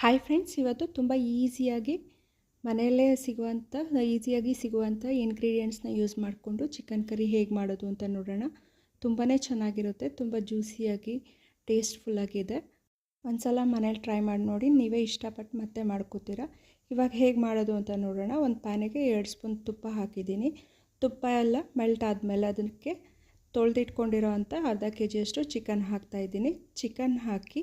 Hi friends ಇವತ್ತು ತುಂಬ ಈಸಿಯಾಗಿ ಮನೆಯಲ್ಲೇ ಸಿಗುವಂಥ ಈಸಿಯಾಗಿ ಸಿಗುವಂಥ ಇಂಗ್ರೀಡಿಯೆಂಟ್ಸ್ನ ಯೂಸ್ ಮಾಡಿಕೊಂಡು ಚಿಕನ್ ಕರಿ ಹೇಗೆ ಮಾಡೋದು ಅಂತ ನೋಡೋಣ. ತುಂಬಾ ಚೆನ್ನಾಗಿರುತ್ತೆ, ತುಂಬ ಜ್ಯೂಸಿಯಾಗಿ ಟೇಸ್ಟ್ಫುಲ್ಲಾಗಿದೆ ಒಂದು ಸಲ ಮನೇಲಿ ಟ್ರೈ ಮಾಡಿ ನೋಡಿ, ನೀವೇ ಇಷ್ಟಪಟ್ಟು ಮತ್ತೆ ಮಾಡ್ಕೋತೀರಾ. ಇವಾಗ ಹೇಗೆ ಮಾಡೋದು ಅಂತ ನೋಡೋಣ. ಒಂದು ಪ್ಯಾನಿಗೆ ಎರಡು ಸ್ಪೂನ್ ತುಪ್ಪ ಹಾಕಿದ್ದೀನಿ. ತುಪ್ಪ ಎಲ್ಲ ಮೆಲ್ಟ್ ಆದಮೇಲೆ ಅದಕ್ಕೆ ತೊಳೆದಿಟ್ಕೊಂಡಿರೋ ಅಂಥ ಅರ್ಧ ಕೆ ಜಿಯಷ್ಟು ಚಿಕನ್ ಹಾಕ್ತಾಯಿದ್ದೀನಿ ಚಿಕನ್ ಹಾಕಿ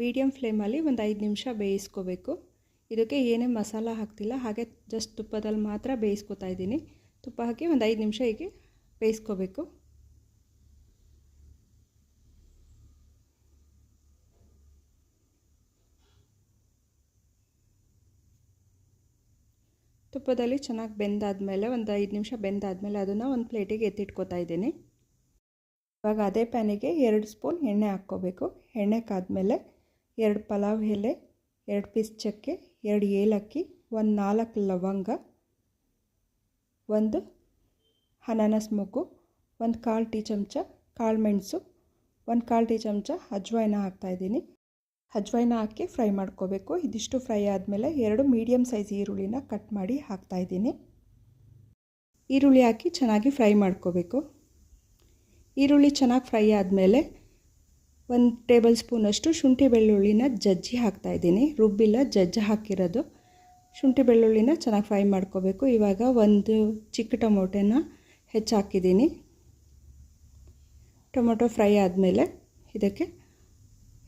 ಮೀಡಿಯಮ್ ಫ್ಲೇಮಲ್ಲಿ ಒಂದು ಐದು ನಿಮಿಷ ಬೇಯಿಸ್ಕೋಬೇಕು. ಇದಕ್ಕೆ ಏನೇ ಮಸಾಲ ಹಾಕ್ತಿಲ್ಲ, ಹಾಗೆ ಜಸ್ಟ್ ತುಪ್ಪದಲ್ಲಿ ಮಾತ್ರ ಬೇಯಿಸ್ಕೊತಾ ಇದ್ದೀನಿ. ತುಪ್ಪ ಹಾಕಿ ಒಂದು ಐದು ನಿಮಿಷ ಹೀಗೆ ಬೇಯಿಸ್ಕೋಬೇಕು. ತುಪ್ಪದಲ್ಲಿ ಚೆನ್ನಾಗಿ ಬೆಂದಾದಮೇಲೆ ಒಂದು ಐದು ನಿಮಿಷ ಬೆಂದಾದಮೇಲೆ ಅದನ್ನು ಒಂದು ಪ್ಲೇಟಿಗೆ ಎತ್ತಿಟ್ಕೋತಾ ಇದ್ದೀನಿ. ಇವಾಗ ಅದೇ ಪ್ಯಾನಿಗೆ ಎರಡು ಸ್ಪೂನ್ ಎಣ್ಣೆ ಹಾಕ್ಕೋಬೇಕು. ಎಣ್ಣೆ ಕಾದ್ಮೇಲೆ ಎರಡು ಪಲಾವ್ ಎಲೆ, ಎರಡು ಪೀಸ್ ಚಕ್ಕೆ, ಎರಡು ಏಲಕ್ಕಿ, ಒಂದು ನಾಲ್ಕು ಲವಂಗ, ಒಂದು ಅನಾನಸ್ ಮೊಗ್ಗು, ಒಂದು ಕಾಲು ಟೀ ಚಮಚ ಕಾಳು ಮೆಣಸು, ಒಂದು ಕಾಲು ಟೀ ಚಮಚ ಅಜ್ವಾಯಿನ ಹಾಕ್ತಾಯಿದ್ದೀನಿ ಅಜ್ವಾಯಿನ ಹಾಕಿ ಫ್ರೈ ಮಾಡ್ಕೋಬೇಕು. ಇದಿಷ್ಟು ಫ್ರೈ ಆದಮೇಲೆ ಎರಡು ಮೀಡಿಯಮ್ ಸೈಜ್ ಈರುಳ್ಳಿನ ಕಟ್ ಮಾಡಿ ಹಾಕ್ತಾಯಿದ್ದೀನಿ ಈರುಳ್ಳಿ ಹಾಕಿ ಚೆನ್ನಾಗಿ ಫ್ರೈ ಮಾಡ್ಕೋಬೇಕು. ಈರುಳ್ಳಿ ಚೆನ್ನಾಗಿ ಫ್ರೈ ಆದಮೇಲೆ ಒಂದು ಟೇಬಲ್ ಸ್ಪೂನಷ್ಟು ಶುಂಠಿ ಬೆಳ್ಳುಳ್ಳಿನ ಜಜ್ಜಿ ಹಾಕ್ತಾಯಿದ್ದೀನಿ ರುಬ್ಬಿಲ್ಲ, ಜಜ್ಜಿ ಹಾಕಿರೋದು. ಶುಂಠಿ ಬೆಳ್ಳುಳ್ಳಿನ ಚೆನ್ನಾಗಿ ಫ್ರೈ ಮಾಡ್ಕೋಬೇಕು. ಇವಾಗ ಒಂದು ಚಿಕ್ಕ ಟೊಮೊಟೊನ ಹೆಚ್ಚಾಕಿದ್ದೀನಿ. ಟೊಮೊಟೊ ಫ್ರೈ ಆದಮೇಲೆ ಇದಕ್ಕೆ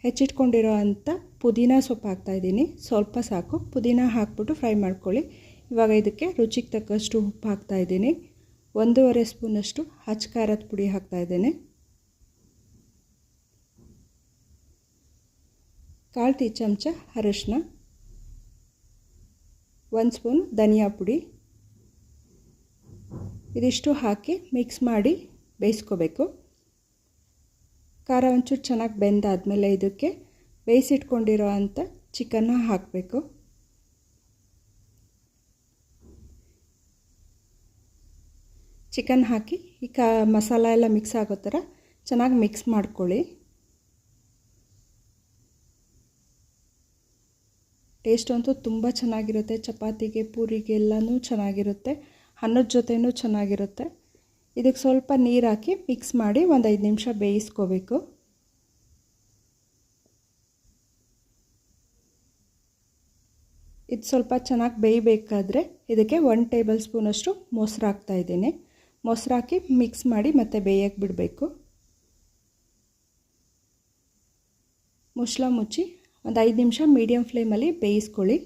ಹೆಚ್ಚಿಟ್ಕೊಂಡಿರೋ ಅಂಥ ಪುದೀನ ಸೊಪ್ಪು ಹಾಕ್ತಾಯಿದ್ದೀನಿ ಸ್ವಲ್ಪ ಸಾಕು. ಪುದೀನ ಹಾಕ್ಬಿಟ್ಟು ಫ್ರೈ ಮಾಡ್ಕೊಳ್ಳಿ. ಇವಾಗ ಇದಕ್ಕೆ ರುಚಿಗೆ ತಕ್ಕಷ್ಟು ಉಪ್ಪು ಹಾಕ್ತಾಯಿದ್ದೀನಿ ಒಂದೂವರೆ ಸ್ಪೂನಷ್ಟು ಹಚ್ಚ ಖಾರದ ಪುಡಿ ಹಾಕ್ತಾಯಿದ್ದೇನೆ ಕಾಲು ಟೀ ಚಮಚ ಅರಶಿನ, ಒಂದು ಸ್ಪೂನ್ ಧನಿಯಾ ಪುಡಿ. ಇದಿಷ್ಟು ಹಾಕಿ ಮಿಕ್ಸ್ ಮಾಡಿ ಬೇಯಿಸ್ಕೋಬೇಕು. ಖಾರ ಒಂಚೂರು ಚೆನ್ನಾಗಿ ಬೆಂದಾದಮೇಲೆ ಇದಕ್ಕೆ ಬೇಯಿಸಿಟ್ಕೊಂಡಿರೋ ಅಂಥ ಚಿಕನ್ನ ಹಾಕಬೇಕು. ಚಿಕನ್ ಹಾಕಿ ಈ ಕ ಮಸಾಲ ಎಲ್ಲ ಮಿಕ್ಸ್ ಆಗೋ ಥರ ಚೆನ್ನಾಗಿ ಮಿಕ್ಸ್ ಮಾಡ್ಕೊಳ್ಳಿ. ಟೇಸ್ಟ್ ಅಂತೂ ತುಂಬ ಚೆನ್ನಾಗಿರುತ್ತೆ. ಚಪಾತಿಗೆ, ಪೂರಿಗೆ ಎಲ್ಲನೂ ಚೆನ್ನಾಗಿರುತ್ತೆ. ಅನ್ನದ ಜೊತೆನೂ ಚೆನ್ನಾಗಿರುತ್ತೆ. ಇದಕ್ಕೆ ಸ್ವಲ್ಪ ನೀರು ಹಾಕಿ ಮಿಕ್ಸ್ ಮಾಡಿ ಒಂದು ಐದು ನಿಮಿಷ ಬೇಯಿಸ್ಕೋಬೇಕು. ಇದು ಸ್ವಲ್ಪ ಚೆನ್ನಾಗಿ ಬೇಯಬೇಕಾದ್ರೆ ಇದಕ್ಕೆ ಒನ್ ಟೇಬಲ್ ಸ್ಪೂನಷ್ಟು ಮೊಸರು ಹಾಕ್ತಾಯಿದ್ದೀನಿ ಮೊಸರು ಹಾಕಿ ಮಿಕ್ಸ್ ಮಾಡಿ ಮತ್ತೆ ಬೇಯಕ್ಕೆ ಬಿಡಬೇಕು. ಮುಚ್ಚಳ ಮುಚ್ಚಿ ಒಂದು ಐದು ನಿಮಿಷ ಮೀಡಿಯಮ್ ಫ್ಲೇಮಲ್ಲಿ ಬೇಯಿಸ್ಕೊಳ್ಳಿ.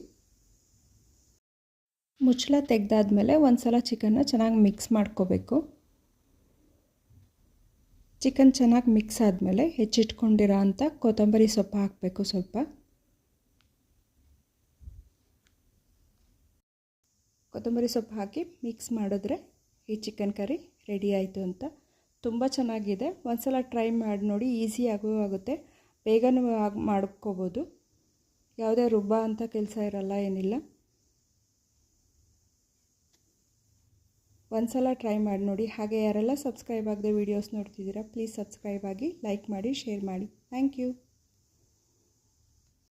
ಮುಚ್ಚಳ ತೆಗೆದಾದ್ಮೇಲೆ ಒಂದು ಸಲ ಚಿಕನ್ನ ಚೆನ್ನಾಗಿ ಮಿಕ್ಸ್ ಮಾಡ್ಕೋಬೇಕು. ಚಿಕನ್ ಚೆನ್ನಾಗಿ ಮಿಕ್ಸ್ ಆದಮೇಲೆ ಹೆಚ್ಚಿಟ್ಕೊಂಡಿರೋ ಅಂಥ ಕೊತ್ತಂಬರಿ ಸೊಪ್ಪು ಹಾಕಬೇಕು ಸ್ವಲ್ಪ. ಕೊತ್ತಂಬರಿ ಸೊಪ್ಪು ಹಾಕಿ ಮಿಕ್ಸ್ ಮಾಡಿದ್ರೆ ಈ ಚಿಕನ್ ಕರಿ ರೆಡಿ ಆಯಿತು ಅಂತ. ತುಂಬ ಚೆನ್ನಾಗಿದೆ. ಒಂದು ಸಲ ಟ್ರೈ ಮಾಡಿ ನೋಡಿ ಈಸಿಯಾಗೂ ಆಗುತ್ತೆ. ಬೇಗನೂ ಆಗಿ ಮಾಡ್ಕೋಬೋದು. ಯಾವುದೇ ರುಬ್ಬ ಅಂತ ಕೆಲಸ ಇರಲ್ಲ, ಏನಿಲ್ಲ. ಒಂದು ಸಲ ಟ್ರೈ ಮಾಡಿ ನೋಡಿ. ಹಾಗೆ ಯಾರೆಲ್ಲ ಸಬ್ಸ್ಕ್ರೈಬ್ ಆಗದೆ ವೀಡಿಯೋಸ್ ನೋಡ್ತಿದ್ದೀರಾ, ಪ್ಲೀಸ್ ಸಬ್ಸ್ಕ್ರೈಬ್ ಆಗಿ ಲೈಕ್ ಮಾಡಿ, ಶೇರ್ ಮಾಡಿ. Thank you.